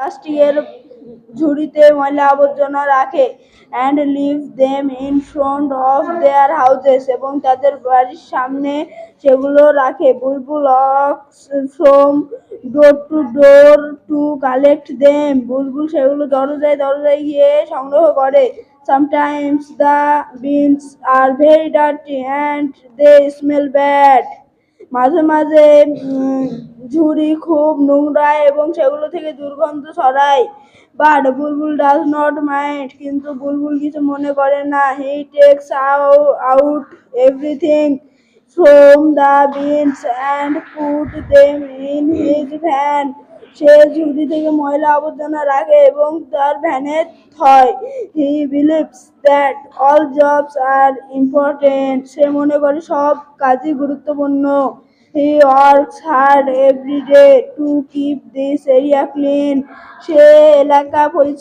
প্লাস্টিকের ঝুড়িতে ময়লা আবর্জনা রাখে and leave them in front of their houses এবং তাদের বাড়ির সামনে সেগুলো রাখে। Bulbul walks from door to door to collect them Bulbul সেগুলো দরজায় দরজায় গিয়ে সংগ্রহ করে। Sometimes the bins are very dirty and they smell bad মাঝে মাঝে ঝুড়ি, খুব নোংরা এবং সেগুলো থেকে দুর্গন্ধ ছড়ায়। But Bulbul does not mind, কিন্তু বুলবুল কিছু মনে করে না। He takes out everything from the bins and put them in his van সে ঝুড়ি থেকে ময়লা আবর্জনা রাখে এবং তার ভ্যানে থয়। He believes that all jobs are important সে মনে করে সব কাজই গুরুত্বপূর্ণ। He works hard every day to keep this area clean সে এলাকা পরিষ্কার